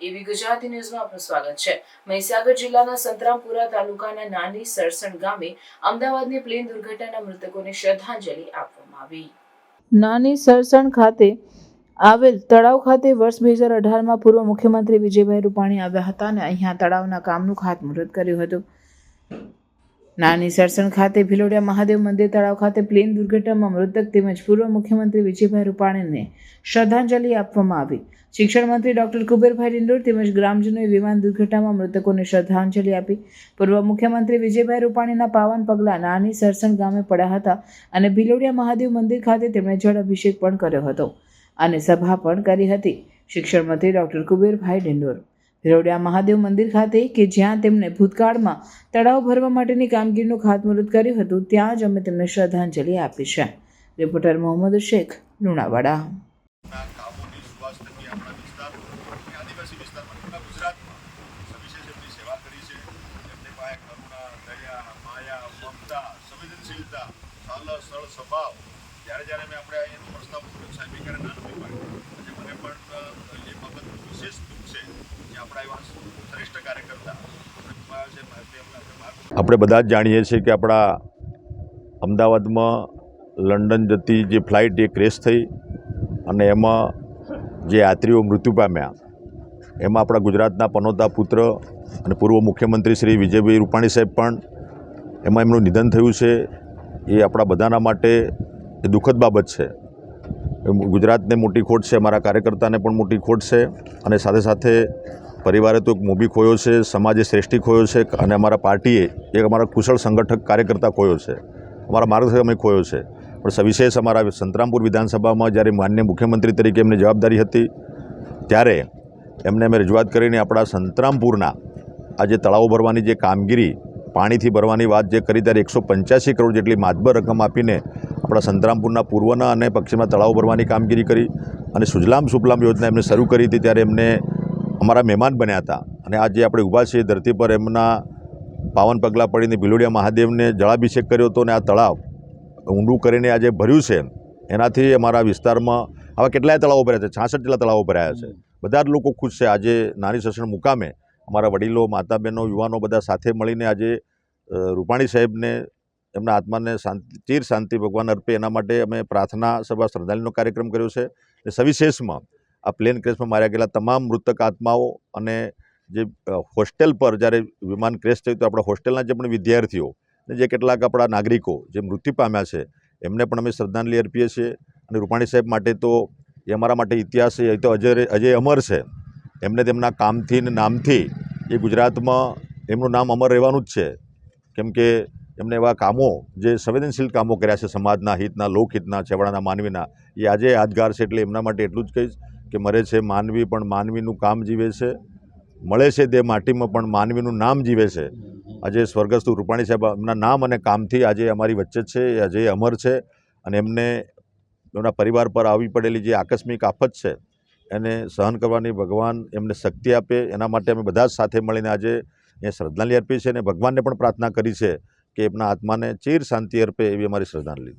એવી ગુજરાતી ન્યૂઝમાં આપનું સ્વાગત છે. મહીસાગર જિલ્લાના સંતરામપુરા તાલુકાના નાની સરસણ ગામે અમદાવાદની પ્લેન દુર્ઘટનાના મૃતકોને શ્રદ્ધાંજલિ આપવામાં આવી. નાની સરસણ ખાતે આવેલ તળાવ ખાતે વર્ષ બે હજાર અઢારમાં પૂર્વ મુખ્યમંત્રી વિજયભાઈ રૂપાણી આવ્યા હતા અને અહીંયા તળાવના કામનું ખાતમુહૂર્ત કર્યું હતું. નાની સરસણ ખાતે ભિલોડિયા મહાદેવ મંદિર તળાવ ખાતે પ્લેન દુર્ઘટનામાં મૃતક તેમજ પૂર્વ મુખ્યમંત્રી વિજયભાઈ રૂપાણીને શ્રદ્ધાંજલિ આપવામાં આવી. શિક્ષણ મંત્રી ડોક્ટર કુબેરભાઈ ડિંડોર તેમજ ગ્રામજનોએ વિમાન દુર્ઘટનામાં મૃતકોને શ્રદ્ધાંજલિ આપી. પૂર્વ મુખ્યમંત્રી વિજયભાઈ રૂપાણીના પાવન પગલાં નાની સરસણ ગામે પડ્યા હતા અને ભિલોડિયા મહાદેવ મંદિર ખાતે તેમણે જળ અભિષેક પણ કર્યો હતો અને સભા પણ કરી હતી. શિક્ષણ મંત્રી ડોક્ટર કુબેરભાઈ ડિંડોર ભિલોડિયા મહાદેવ મંદિર ખાતે કે જ્યાં તેમણે ભૂતકાળમાં તળાવ ભરવા માટેની કામગીરીનું ખાતમુહૂર્ત કર્યું હતું, ત્યાં જ અમે તેમને શ્રદ્ધાંજલિ આપી છે. રિપોર્ટર મોહમ્મદ શેખ, લુણાવાડા. સ્વભાવ જ્યારે જ્યારે મેં આપણે એનું પ્રસ્તાવ મૂક્યો સાહેબ ક્યારે ના નથી પાડ્યું આજે મને પણ એ બાબતનું વિશેષ દુઃખ છે કે આપણા એવા શ્રેષ્ઠ કાર્યકર્તા આવ્યા છે ભારતીય આપણે બધા જ જાણીએ છીએ કે આપણા અમદાવાદમાં લંડન જતી જે ફ્લાઇટ એ ક્રેશ થઈ અને એમાં જે યાત્રીઓ મૃત્યુ પામ્યા, એમાં આપણા ગુજરાતના પનોતા પુત્ર અને પૂર્વ મુખ્યમંત્રી શ્રી વિજયભાઈ રૂપાણી સાહેબ પણ એમાં એમનું નિધન થયું છે. એ આપણા બધાના માટે એ દુઃખદ બાબત છે. ગુજરાતને મોટી ખોટ છે, અમારા કાર્યકર્તાને પણ મોટી ખોટ છે અને સાથે સાથે પરિવારે તો એક મૂવી ખોયો છે, સમાજે શ્રેષ્ઠી ખોયો છે અને અમારા પાર્ટીએ એક અમારા કુશળ સંગઠક કાર્યકર્તા ખોયો છે. અમારા માર્ગદર્શક અમે ખોયો છે. પણ સવિશેષ અમારા સંતરામપુર વિધાનસભામાં જ્યારે માન્ય મુખ્યમંત્રી તરીકે એમને જવાબદારી હતી, ત્યારે એમને અમે રજૂઆત કરીને આપણા સંતરામપુરના આ જે તળાવો ભરવાની જે કામગીરી, પાણીથી ભરવાની વાત જે કરી ત્યારે એકસો પંચ્યાસી કરોડ જેટલી માતબર રકમ આપીને આપણા સંતરામપુરના પૂર્વના અને પશ્ચિમના તળાવો ભરવાની કામગીરી કરી અને સુજલામ સુફલામ યોજના એમને શરૂ કરી હતી, ત્યારે એમને અમારા મહેમાન બન્યા હતા અને આજે આપણે ઊભા છીએ ધરતી પર એમના પાવન પગલાં પડીને ભિલોડિયા મહાદેવને જળાભિષેક કર્યો હતો અને આ તળાવ ઊંડું કરીને આજે ભર્યું છે. એનાથી અમારા વિસ્તારમાં આવા કેટલાય તળાવો ભર્યા છે? છાસઠ જેટલા તળાવો ભરાયા છે. બધા જ લોકો ખુશ છે. આજે નાની સસણ મુકામે અમારા વડીલો માતા બહેનો યુવાનો બધા સાથે મળીને આજે રૂપાણી સાહેબને, એમના આત્માને શાંતિ, ચીર શાંતિ ભગવાન અર્પે. એના માટે અમે પ્રાર્થના સભા શ્રદ્ધાંજલિનો કાર્યક્રમ કર્યો છે. સવિશેષમાં આ પ્લેન ક્રેશમાં માર્યા ગયેલા તમામ મૃતક આત્માઓ અને જે હોસ્ટેલ પર જ્યારે વિમાન ક્રેશ થયું તો આપણા હોસ્ટેલના જે પણ વિદ્યાર્થીઓ અને જે કેટલાક આપણા નાગરિકો જે મૃત્યુ પામ્યા છે, એમને પણ અમે શ્રદ્ધાંજલિ અર્પીએ છીએ. અને રૂપાણી સાહેબ માટે તો એ અમારા માટે ઇતિહાસ એ તો અજય અજય અમર છે. એમને તેમના કામથી ને નામથી એ ગુજરાતમાં એમનું નામ અમર રહેવાનું જ છે. કેમ કે એમને એવા કામો, જે સંવેદનશીલ કામો કર્યા છે સમાજના હિતના, લોકહિતના, છેવાડાના, માનવીના, એ આજે યાદગાર છે એટલે એમના માટે એટલું જ કહીશ. કે મરે છે, માનવી પણ માનવીનું કામ જીવે છે, મળે છે તે માટીમાં પણ માનવીનું નામ જીવે છે. આજે સ્વર્ગસ્થ રૂપાણી સાહેબ એમના નામ અને કામથી આજે અમારી વચ્ચે છે એ અજય અમર છે અને એમને એમના પરિવાર પર આવી પડેલી જે આકસ્મિક આફત છે, એને સહન કરવાની ભગવાન એમને શક્તિ આપે, એના માટે અમે બધા સાથે મળીને આજે એ શ્રદ્ધાંજલિ અર્પી છે અને ભગવાનને પણ પ્રાર્થના કરી છે કે એમના આત્માને ચીર શાંતિ અર્પે એવી અમારી શ્રદ્ધાંજલિ.